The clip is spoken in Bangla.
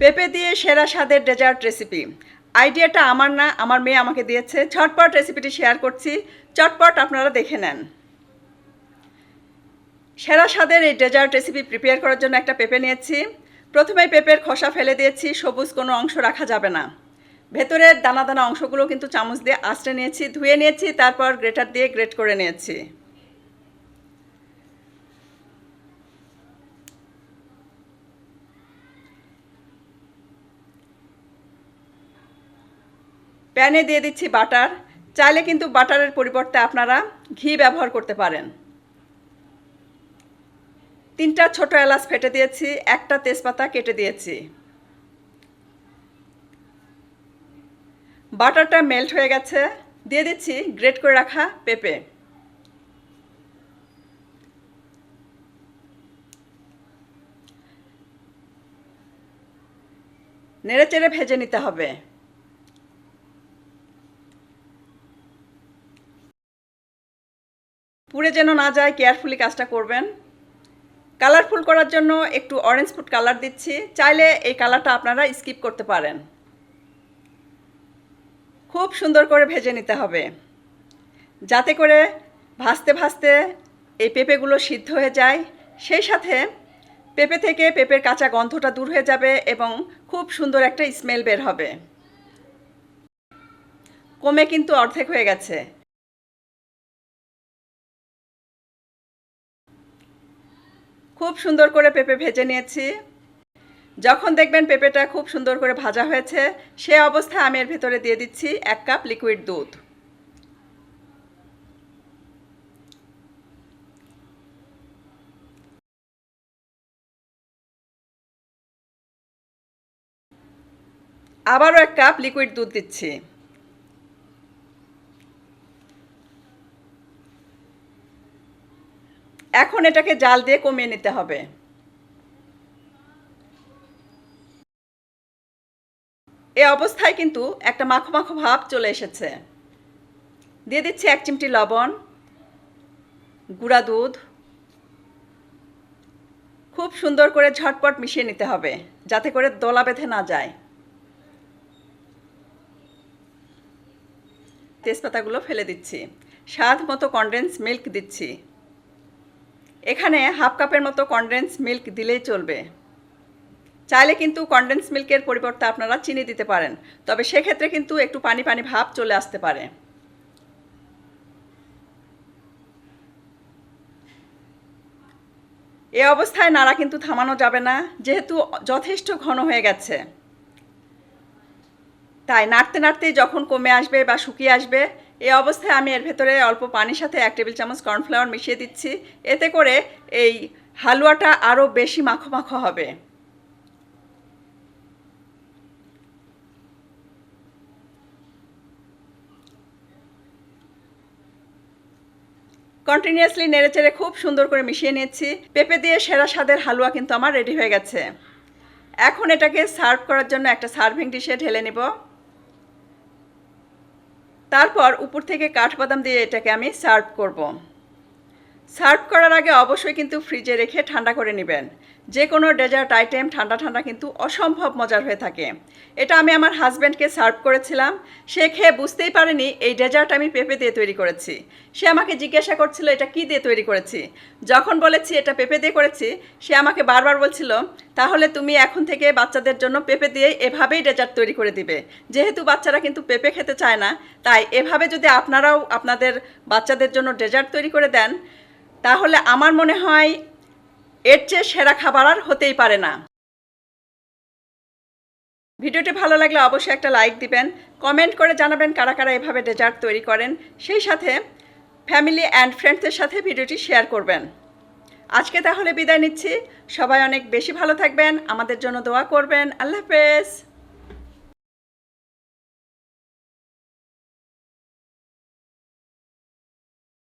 পেঁপে দিয়ে সেরা স্বাদের ডেজার্ট রেসিপি আইডিয়াটা আমার না, আমার মেয়ে আমাকে দিয়েছে। ঝটপট রেসিপিটি শেয়ার করছি। চটপট আপনারা দেখে নেন। সেরা স্বাদের এই ডেজার্ট রেসিপি প্রিপেয়ার করার জন্য একটা পেঁপে নিয়েছি। প্রথমে পেঁপের খোসা ফেলে দিয়েছি, সবুজ কোনো অংশ রাখা যাবে না। ভেতরের দানা দানা অংশগুলো কিন্তু চামচ দিয়ে আঁচড়ে নিয়েছি, ধুয়ে নিয়েছি, তারপর গ্রেটার দিয়ে গ্রেট করে নিয়েছি। প্যানে দিয়ে দিচ্ছি বাটার। চাইলে কিন্তু বাটারের পরিবর্তে আপনারা ঘি ব্যবহার করতে পারেন। তিনটা ছোট এলাচ ফেটে দিয়েছি, একটা তেজপাতা কেটে দিয়েছি। বাটারটা মেল্ট হয়ে গেছে। দিয়ে দিচ্ছি গ্রেট করে রাখা পেঁপে। নেড়ে চেড়ে ভেজে নিতে হবে। পুড়ে যেন না যায় কেয়ারফুলি কাজটা করবেন। কালারফুল করার জন্য একটু অরেঞ্জ ফুড কালার দিচ্ছি। চাইলে এই কালারটা আপনারা স্কিপ করতে পারেন। খুব সুন্দর করে ভেজে নিতে হবে। যাতে করে ভাজতে ভাজতে এই পেঁপেগুলো সিদ্ধ হয়ে যায়। সেই সাথে পেঁপে থেকে পেঁপের কাঁচা গন্ধটা দূর হয়ে যাবে এবং খুব সুন্দর একটা স্মেল বের হবে। কমে কিন্তু অর্ধেক হয়ে গেছে। খুব সুন্দর করে পেঁপে ভেজে নিয়েছি। যখন দেখবেন পেঁপেটা খুব সুন্দর করে ভাজা হয়েছে, সে অবস্থায় আমি এর ভেতরে দিয়ে দিচ্ছি এক কাপ লিকুইড দুধ। আবারও এক কাপ লিকুইড দুধ দিচ্ছি। এখন এটাকে জাল দিয়ে কমিয়ে নিতে হবে। এ অবস্থায় কিন্তু একটা মাখো মাখো ভাব চলে এসেছে। দিয়ে দিচ্ছি এক চিমটি লবণ, গুঁড়া দুধ। খুব সুন্দর করে ঝটপট মিশিয়ে নিতে হবে, যাতে করে দোলা বেঁধে না যায়। তেজপাতাগুলো ফেলে দিচ্ছি। স্বাদ মতো কনডেন্স মিল্ক দিচ্ছি। এখানে হাফ কাপের মতো কনডেন্স মিল্ক দিলেই চলবে। চাইলে কিন্তু কনডেন্স মিল্কের পরিবর্তে আপনারা চিনি দিতে পারেন, তবে সেক্ষেত্রে কিন্তু একটু পানি পানি ভাব চলে আসতে পারে। এ অবস্থায় নাড়া কিন্তু থামানো যাবে না, যেহেতু যথেষ্ট ঘন হয়ে গেছে। তাই নাড়তে নাড়তেই যখন কমে আসবে বা শুকিয়ে আসবে এই অবস্থায় আমি এর ভেতরে অল্প পানির সাথে এক টেবিল চামচ কর্নফ্লাওয়ার মিশিয়ে দিচ্ছি। এতে করে এই হালুয়াটা আরও বেশি মাখো মাখো হবে। কন্টিনিউয়াসলি নেড়েচেড়ে খুব সুন্দর করে মিশিয়ে নিয়েছি পেঁপে দিয়ে সেরা স্বাদের হালুয়া কিন্তু আমার রেডি হয়ে গেছে। এখন এটাকে সার্ভ করার জন্য একটা সার্ভিং ডিশে ঢেলে নেব। তারপর উপর থেকে কাঠবাদাম দিয়ে এটাকে আমি সার্ভ করব। সার্ভ করার আগে অবশ্যই কিন্তু ফ্রিজে রেখে ঠান্ডা করে নেবেন। যে কোনো ডেজার্ট আইটেম ঠান্ডা ঠান্ডা কিন্তু অসম্ভব মজার হয়ে থাকে। এটা আমি আমার হাজব্যান্ডকে সার্ভ করেছিলাম। সে খেয়ে বুঝতেই পারেনি এই ডেজার্ট আমি পেঁপে দিয়ে তৈরি করেছি। সে আমাকে জিজ্ঞাসা করছিল, এটা কি দিয়ে তৈরি করেছি? যখন বলেছি, এটা পেঁপে দিয়ে করেছি। সে আমাকে বারবার বলছিল, তাহলে তুমি এখন থেকে বাচ্চাদের জন্য পেঁপে দিয়ে এভাবেই ডেজার্ট তৈরি করে দিবে। যেহেতু বাচ্চারা কিন্তু পেঁপে খেতে চায় না, তাই এভাবে যদি আপনারাও আপনাদের বাচ্চাদের জন্য ডেজার্ট তৈরি করে দেন তাহলে আমার মনে হয় এর চেয়ে সেরা খাবার আর হতেই পারে না। ভিডিওটি ভালো লাগলে অবশ্যই একটা লাইক দিবেন, কমেন্ট করে জানাবেন কারা কারা এভাবে ডেজার্ট তৈরি করেন, সেই সাথে ফ্যামিলি অ্যান্ড ফ্রেন্ডসদের সাথে ভিডিওটি শেয়ার করবেন। আজকে তাহলে বিদায় নিচ্ছি, সবাই অনেক বেশি ভালো থাকবেন, আমাদের জন্য দোয়া করবেন, আল্লাহ হাফেজ।